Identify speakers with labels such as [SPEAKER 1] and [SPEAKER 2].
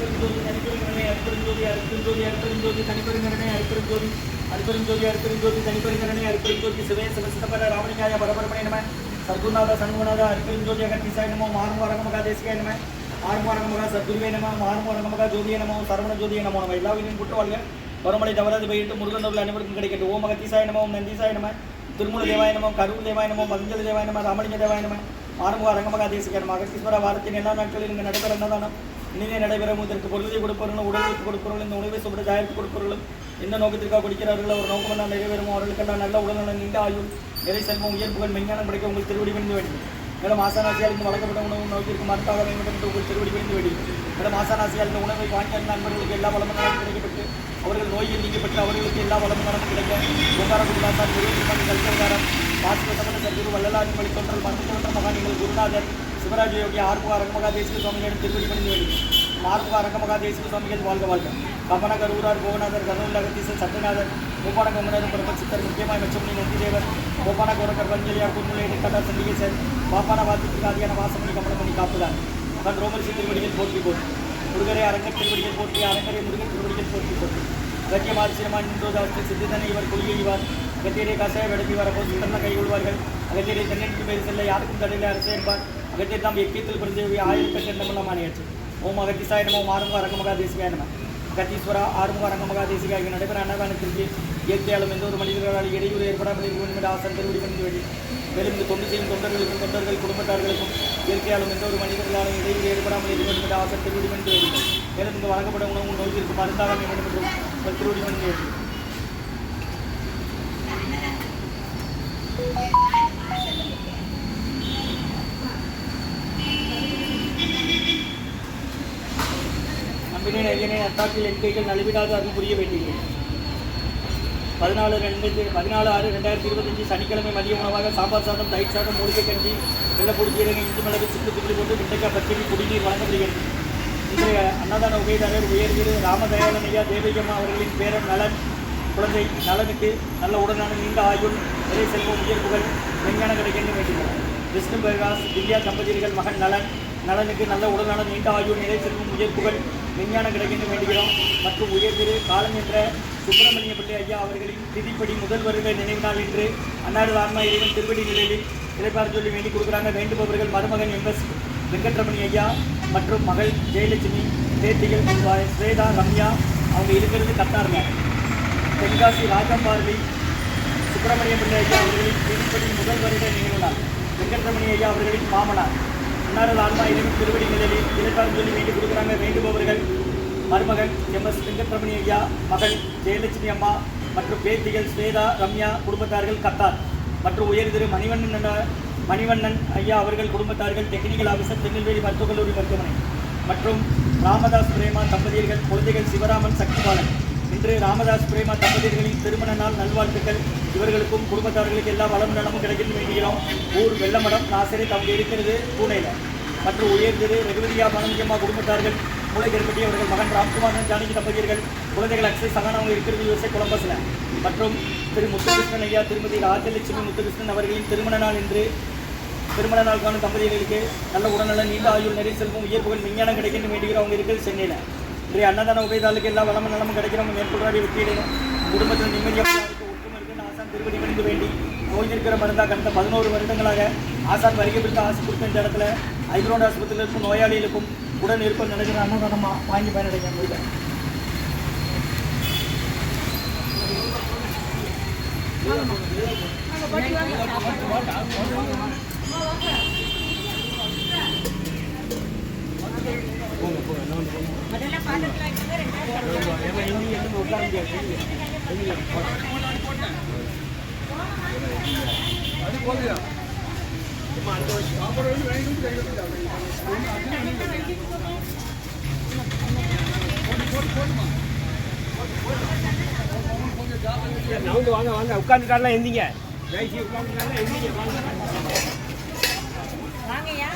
[SPEAKER 1] அருப்பெருஞ்சோதி தனிப்பெருங்கரணை அருப்பெருஞ்சோதி அருப்பெருஞ்சோதி அருப்பெருஞ்சோதி தனிப்பெருங்கரணை அருப்பெருஞ்சோதி அருப்பெருஞ்சோதி அருப்பெருஞ்சோதி தனிப்பெருங்கரணை அருப்பெருஞ்சோதி சிவே சிவசிதபர ராமலிங்காய பரபரமணே நம சர்க்குநாத சண்முகநாத அருப்பெருஞ்சோதி அகத்திசாய நமோ மாறுமரகமகா தேசிகாய நம ஆறுமாரகமகா சத்குருவே நம மாறுமரகமகா ஜோதிய நமோ சரவண ஜோதிய நமோ நம்ம எல்லா வீடும் குற்றவாளிகள் வருமலை தவறாது பயிட்டு முருகன் தவறு அனைவருக்கும் கிடைக்கட்டும் ஓம் அகத்திசாய நமோ நந்திசாய நம திருமூல தேவாய நமோ கரூர் தேவாய நமோ மதஞ்சல தேவாய நம ராமலிங்க தேவாய நம ஆறுமுக அரங்கமகா தேசிகர் மகத்தீஸ்வர வாரத்தின் எல்லா நாட்களிலும் நடைபெற அன்னதானம். இனிதே நடைபெறும் இதற்கு பொருளை கொடுப்பவர்களும் உடலுக்கு கொடுப்பவர்களும் இந்த உணவை சுமட தயாரித்து கொடுப்பவர்களும் எந்த நோக்கத்திற்காக கொடுக்கிறார்களோ ஒரு நோக்கம் நான் நிறைவேறுமோ அவர்களுக்கெல்லாம் நல்ல உடல்நலம் நீண்ட ஆயுள் நிறை செல்வம் உயர்ப்புகள் மெஞ்ஞானம் கிடைக்க உங்களுக்கு திருவடி பணிந்து வேண்டும். மேலும் ஆசானாசியால் இந்த வழங்கப்பட்ட உணவு நோக்கிற்கு மறுத்தாக வேண்டும் என்று உங்கள் திருவடி பணிந்து வேண்டும். மேலும் ஆசானாசியால் இந்த உணவை வாங்கி நண்பர்களுக்கு எல்லா வளமும் கிடைக்கப்பட்டு அவர்கள் நோயில் நீக்கப்பட்டு அவர்களுக்கு எல்லா வளமும் நலமும் கிடைக்க ஓங்காரம் குருதாசார் குருவின் கல்கங்காரம் வாசிவ சமண வள்ளலாரின் வழி தோன்றல் மருந்து தோன்ற குருநாதர் சிவராஜ யோகி ஆர்முக அரங்கமகா தேசிக சுவாமிகளிடம் திருவடி பணிந்து வேண்டும் ஆர்முக அரங்கமகா தேசிக சுவாமிகள் வாழ்க வாழ்க கமன கரூரார் கோவநாதர் கருண் அகத்தீசர் சத்யநாதர் கோபான கமனரும் பிரப சித்தர் முக்கியமாய் மெச்சமணி நந்திதேவர் கோபான கோரக்கர் வஞ்சலியார் குன்முலை கண்டா சண்டிகேசர் பாப்பான வாத்திற்கு ஆதியான வாசமணி கமலமணி காப்புதான் மகன் ரோமர்சி திருவடிகள் போற்றி போற்றி முருகரை அரங்கர் திருவடிகள் போற்றி அரங்கரை முருகன் திருவடிகள் போற்றி போற்றி அகத்தியம் ஆச்சரியமான நின்றோதாஸ்து சித்திதனை இவர் கொள்கை இவார் அகத்தியரை கசாய விடப்பி வரப்போது சுத்தன கை கொள்வார்கள் அகத்தியரை தென்னெடுத்து பேர் செல்ல யாருக்கும் தடையில் அரசு என்பார் அகத்தியர் தாம் எக்கியத்தில் பிறந்த ஆயிரத்தி எண்ணமெல்லாம் மாணியாச்சு ஓம் அகத்திசாய நமோ ஆறுமுக அரங்கமகா தேசிகாய நம அகத்தீஸ்வரா ஆறுமுக அரங்கமகா தேசிகா ஆகிய நடைபெற அன்னதானத்திற்கு இயற்கையாலும் எந்த ஒரு மனிதர்களால் இடையூறு ஏற்படாமல் இருக்க வேண்டும் என்ற ஆசன் திருவடி பண்ணி மேலும் இந்த தொண்டு செய்யும் தொண்டர்களுக்கும் தொண்டர்கள் குடும்பத்தார்களுக்கும் இயற்கையாலும் எந்த ஒரு மனிதர்களாலும் இடையூறு ஏற்படாமல் இருக்க வேண்டும் என்ற ஆசன் திருவடி பண்ணி மேலும் இந்த வழங்கப்படும் உணவு நோய்க்கு மருந்தாக அமைய வேண்டும் என்றும் உங்கள் திருவடி பண்ணி ஐயனே அத்தாக்கில் என் கைகள் நழுவிடாது அது புரிய வேண்டியது. பதினாலு ரெண்டு பதினாலு ஆறு ரெண்டாயிரத்தி இருபத்தஞ்சு சனிக்கிழமை மதிய உணவாக சாம்பார் சாதம் தயிர் சாதம் மூலிகை கஞ்சி வெள்ளப்பூடி சீரகம் இஞ்சி மிளகு சிக்கு துப்பி கொண்டு வெண்டைக்காய் பச்சடி குடிநீர் வழங்கப்படுகிறது. இன்றைய அன்னதான உபயதாரர் உயர்திரு ராமதயாளன் ஐயா தேவிகம்மா அவர்களின் பேரன் நலன் குழந்தை நலனுக்கு நல்ல உடனான நீண்ட ஆயுள் நிறை செல்வம் புகழ் விஞ்ஞான கிடைக்கணும் வேண்டுகிறோம். விஷ்ணு பிரகாஷ் திவ்யா தம்பதியர்கள் மகன் நலன் நலனுக்கு நல்ல உடனான நீண்ட ஆயுள் நிறை செல்வம் புகழ் விஞ்ஞானம் கிடைக்கணும் வேண்டுகிறோம் மற்றும் உயர்திரு காலம் என்ற சுப்பிரமணிய பிள்ளை ஐயா அவர்களின் திதிப்படி முதல் வருட நினைவு நாள் இன்று அன்னாடு ஆன்மா இறைவன் திருவடி நிலையில் இறைப்பார் சொல்லி வேண்டி கொடுக்குறாங்க. வேண்டுபவர்கள் மருமகன் எம்எஸ் வெங்கட்ரமணி ஐயா மற்றும் மகள் ஜெயலட்சுமி பேத்திகள் ஸ்வேதா ரம்யா அவங்க இருக்கிறது கத்தாருங்க தென்காசி ராஜம்பார்வி சுப்பிரமணிய பிள்ளை ஐயா அவர்களின் திதிப்படி முதல் வருட நினைவு நாள். வெங்கட்ரமணி ஐயா அவர்களின் மாமனார். அன்னாரது ஆன்மா இறைவன் திருவடி நிலையில் இறைப்பார் சொல்லி வேண்டி கொடுக்குறாங்க வேண்டுபவர்கள். மருமகன் எம். எஸ். வெங்கட்ரமணி ஐயா மகள் ஜெயலட்சுமி அம்மா மற்றும் பேத்திகள் ஸ்வேதா ரம்யா குடும்பத்தார்கள் கத்தார். மற்றும் உயர் திரு மணிவண்ணன் மணிவண்ணன் ஐயா அவர்கள் குடும்பத்தார்கள் டெக்னிக்கல் ஆஃபீஸர் திருநெல்வேலி மருத்துவக் கல்லூரி மருத்துவமனை. மற்றும் ராமதாஸ் பிரேமா தம்பதியர்கள் குழந்தைகள் சிவராமன் சக்திபாலன். இன்று ராமதாஸ் பிரேமா தம்பதியர்களின் திருமண நாள் நல்வாழ்த்துக்கள். இவர்களுக்கும் குடும்பத்தார்களுக்கு எல்லா வளம் நலமும் கிடைக்கும் வேண்டுகிறோம் ஊர் வெள்ளமடம் நாசரே அவங்க இருக்கிறது பூனேல. மற்றும் உயர்ந்தது ரகுவதியா பனந்தியம்மா குடும்பத்தார்கள் மூளை அவர்கள் மகன் ராம்குமாரன் ஜானகி தம்பதியர்கள் குழந்தைகள் அக்ஷய் சகானவங்க இருக்கிறது யுஎஸ்ஏ கொலம்பஸ்ல. மற்றும் திரு முத்துகிருஷ்ணன் ஐயா திருமதி ராஜலட்சுமி முத்துகிருஷ்ணன் அவர்களின் திருமண நாள் இன்று. திருமண நாள் காணும் தம்பதிகளுக்கு நல்ல உடல்நல நீண்ட ஆயுள் நிறைய செல்வம் உயர்வுகள் விஞ்ஞானம் கிடைக்கணும் வேண்டுகிற அவங்க இருக்கிறது சென்னையில். இன்றைய அன்னதான உபயதாளுக்கு எல்லா வளமும் நலமும் கிடைக்கிறவங்க மேற்கொள்றாடி வெற்றியிடணும் குடும்பத்தில் நிம்மதியாக ஒற்றுமை இருக்குன்னு ஆசான் திருப்பதி பணிந்து வேண்டி நோய் இருக்கிற மருந்தாக கடந்த பதினோரு வருடங்களாக ஆசான் வருகை பிடித்து ஆசை கொடுத்த இந்த இடத்துல ஐக்ரோண்ட் ஆஸ்பத்திரியில் இருக்கும் நோயாளிகளுக்கும் உடன் இருக்கும் நினைக்கிற அன்னதானமாக வாங்கி பயனடைங்க முடியல
[SPEAKER 2] முதல்ல பாத்திரத்துல வைக்கணும்
[SPEAKER 1] உட்கார நவுந்து வாங்க வாங்க. உட்காந்துட்டாலாம் எந்திங்க. ஜெய்சி உட்காந்துட்டாலாம் எந்திங்க வாங்க
[SPEAKER 2] வாங்கய்யா.